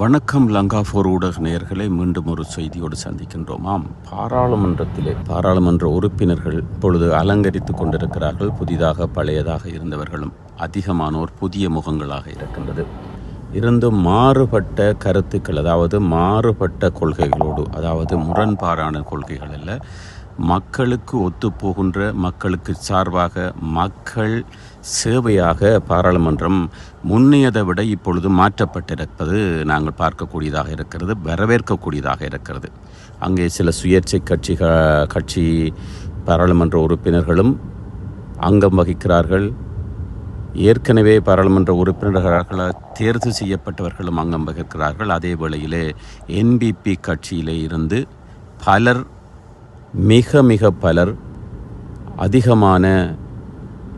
வணக்கம் லங்கா போர் ஊடக நேயர்களை மீண்டும் ஒரு செய்தியோடு சந்திக்கின்றோம் ஆம் பாராளுமன்றத்திலே பாராளுமன்ற உறுப்பினர்கள் இப்பொழுது அலங்கரித்துக் கொண்டிருக்கிறார்கள். புதிதாக பழையதாக இருந்தவர்களும் அதிகமானோர் புதிய முகங்களாக இருக்கின்றது. இருந்தும் மாறுபட்ட கருத்துக்கள் அதாவது மாறுபட்ட கொள்கைகளோடு அதாவது முரண்பாறான கொள்கைகள் அல்ல மக்களுக்கு ஒத்துப்போகின்ற மக்களுக்கு சார்பாக மக்கள் சேவையாக பாராளுமன்றம் முன்னையதை விட இப்பொழுது மாற்றப்பட்டிருப்பது நாங்கள் பார்க்கக்கூடியதாக இருக்கிறது வரவேற்கக்கூடியதாக இருக்கிறது. அங்கே சில சுயேட்சை கட்சி கட்சி பாராளுமன்ற உறுப்பினர்களும் அங்கம் வகிக்கிறார்கள். ஏற்கனவே பாராளுமன்ற உறுப்பினர்களாக தேர்வு செய்யப்பட்டவர்களும் அங்கம் வகிக்கிறார்கள். அதே வேளையிலே என்பிபி கட்சியிலே இருந்து பலர் மிக மிக பலர் அதிகமான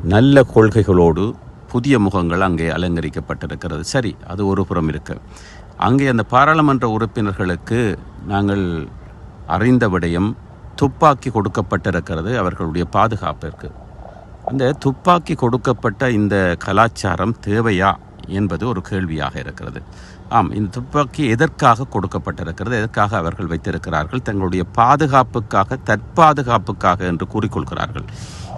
நல்ல கொள்கைகளோடு புதிய முகங்கள் அங்கே அலங்கரிக்கப்பட்டிருக்கிறது. சரி அது ஒரு புறம் இருக்கு. அங்கே அந்த பாராளுமன்ற உறுப்பினர்களுக்கு நாங்கள் அறிந்த விடயம் துப்பாக்கி கொடுக்கப்பட்டிருக்கிறது அவர்களுடைய பாதுகாப்பிற்கு. அந்த துப்பாக்கி கொடுக்கப்பட்ட இந்த கலாச்சாரம் தேவையா? என்பது ஒரு கேள்வியாக இருக்கிறது. ஆம் இந்த துப்பாக்கி எதற்காக கொடுக்கப்பட்டிருக்கிறது? எதற்காக அவர்கள் வைத்திருக்கிறார்கள்? தங்களுடைய பாதுகாப்புக்காக தற்பாதுகாப்புக்காக என்று கூறிக்கொள்கிறார்கள்.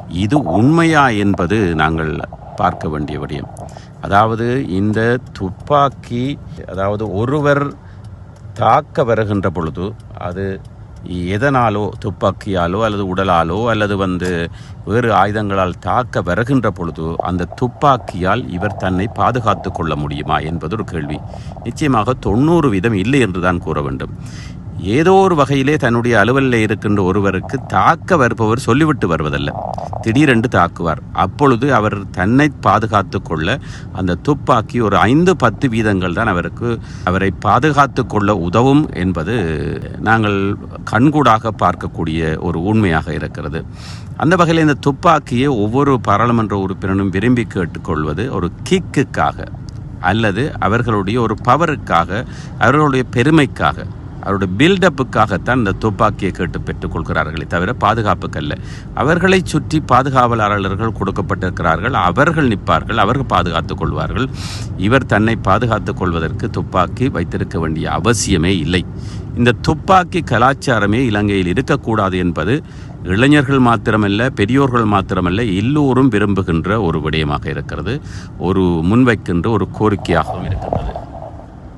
இது உண்மையா என்பது நாங்கள் பார்க்க வேண்டிய விடயம். அதாவது இந்த துப்பாக்கி அதாவது ஒருவர் தாக்க வருகின்ற பொழுது அது எதனாலோ துப்பாக்கியாலோ அல்லது உடலாலோ அல்லது வந்து வேறு ஆயுதங்களால் தாக்க வருகின்ற பொழுது அந்த துப்பாக்கியால் இவர் தன்னை பாதுகாத்து கொள்ள முடியுமா என்பது ஒரு கேள்வி. நிச்சயமாக தொண்ணூறு வீதம் இல்லை என்று தான் கூற வேண்டும். ஏதோ ஒரு வகையிலே தன்னுடைய அலுவலில் இருக்கின்ற ஒருவருக்கு தாக்க வருபவர் சொல்லிவிட்டு வருவதல்ல. திடீரென்று தாக்குவார். அப்பொழுது அவர் தன்னை பாதுகாத்து கொள்ள அந்த துப்பாக்கி ஒரு ஐந்து பத்து வீதங்கள் தான் அவருக்கு அவரை பாதுகாத்து கொள்ள உதவும் என்பது நாங்கள் கண்கூடாக பார்க்கக்கூடிய ஒரு உண்மையாக இருக்கிறது. அந்த வகையில் இந்த துப்பாக்கியை ஒவ்வொரு பாராளுமன்ற உறுப்பினரும் விரும்பி கேட்டுக்கொள்வது ஒரு கிக்குக்காக அல்லது அவர்களுடைய ஒரு பவருக்காக அவர்களுடைய பெருமைக்காக. அவருடைய பில்டப்புக்காகத்தான் இந்த துப்பாக்கியை கேட்டு பெற்றுக்கொள்கிறார்களே தவிர பாதுகாப்புக்கல்ல. அவர்களை சுற்றி பாதுகாவலாளர்கள் கொடுக்கப்பட்டிருக்கிறார்கள். அவர்கள் நிற்பார்கள் அவர்கள் பாதுகாத்துக் கொள்வார்கள். இவர் தன்னை பாதுகாத்துக் கொள்வதற்கு துப்பாக்கி வைத்திருக்க வேண்டிய அவசியமே இல்லை. இந்த துப்பாக்கி கலாச்சாரமே இலங்கையில் இருக்கக்கூடாது என்பது இளைஞர்கள் மாத்திரமல்ல பெரியோர்கள் மாத்திரமல்ல எல்லோரும் விரும்புகின்ற ஒரு விடயமாக இருக்கிறது. ஒரு முன்வைக்கின்ற ஒரு கோரிக்கையாகவும் இருக்கிறது